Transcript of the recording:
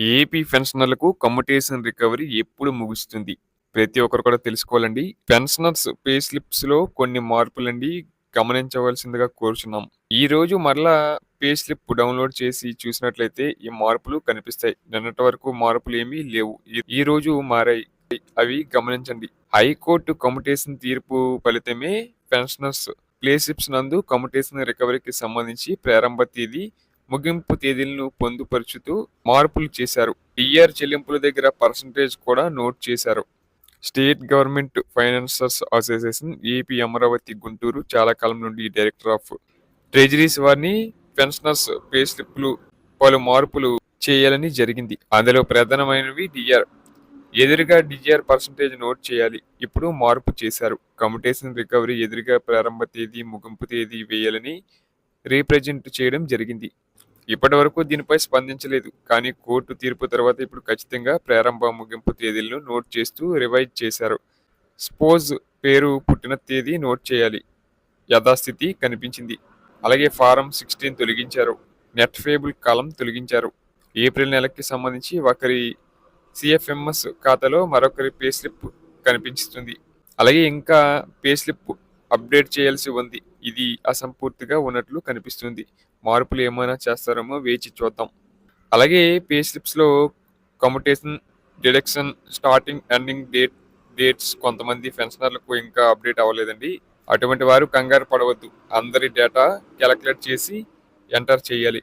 AP పెన్షనర్లకు commutation recovery ఎప్పుడు ముగుస్తుంది? ప్రతి ఒక్కరు కూడా తెలుసుకోవాలండి. పెన్షనర్స్ పే స్లిప్స్లో కొన్ని మార్పులండి గమనించవలసిందిగా కోరుచున్నాం. ఈ రోజు మరలా పే స్లిప్ డౌన్లోడ్ చేసి చూసినట్లయితే ఈ మార్పులు కనిపిస్తాయి. నిన్నటి వరకు మార్పులు ఏమీ లేవు. ఈ- రోజు మారాయి. అవి గమనించండి. హైకోర్టు కమ్యుటేషన్ తీర్పు ఫలితమే పెన్షనర్స్ ప్లేస్లిప్స్ నందు కమ్యుటేషన్ రికవరీకి సంబంధించి ప్రారంభ తేదీ ముగింపు తేదీలను పొందుపరుచుతూ మార్పులు చేశారు. ఇయర్ చెల్లింపుల దగ్గర పర్సంటేజ్ కూడా నోట్ చేశారు. State government financers association AP Amaravati Guntur చాలా కాలం నుండి డైరెక్టర్ ఆఫ్ ట్రెజరీస్ వారిని పెన్షనర్స్ పే స్లిప్లు పలు మార్పులు చేయాలని జరిగింది. అందులో ప్రధానమైనవి డిఆర్ ఎదురుగా డిజిఆర్ పర్సంటేజ్ నోట్ చేయాలి. ఇప్పుడు మార్పు చేశారు. కమ్యూటేషన్ రికవరీ ఎదురుగా ప్రారంభ తేదీ ముగింపు తేదీ వేయాలని రీప్రజెంట్ చేయడం జరిగింది. ఇప్పటి వరకు దీనిపై స్పందించలేదు. కానీ కోర్టు తీర్పు తర్వాత ఇప్పుడు ఖచ్చితంగా ప్రారంభ ముగింపు తేదీలను నోట్ చేస్తూ రివైజ్ చేశారు. స్పోజ్ పేరు పుట్టిన తేదీ నోట్ చేయాలి. యథాస్థితి కనిపించింది. అలాగే ఫారం సిక్స్టీన్ తొలగించారు. నెట్ ఫేబుల్ కాలం తొలగించారు. ఏప్రిల్ నెలకి సంబంధించి ఒకరి సిఎఫ్ఎంఎస్ ఖాతాలో మరొకరి పే స్లిప్ కనిపిస్తుంది అలాగే ఇంకా పే స్లిప్ అప్డేట్ చేయాల్సి ఉంది. ఇది అసంపూర్తిగా ఉన్నట్లు కనిపిస్తుంది. మార్పులు ఏమైనా చేస్తారేమో వేచి చూద్దాం. అలాగే pay స్లిప్స్లో commutation deduction starting ending date dates కొంతమంది పెన్షనర్లకు ఇంకా అప్డేట్ అవ్వలేదండి. అటువంటి వారు కంగారు పడవద్దు. అందరి డేటా క్యాలిక్యులేట్ చేసి ఎంటర్ చేయాలి.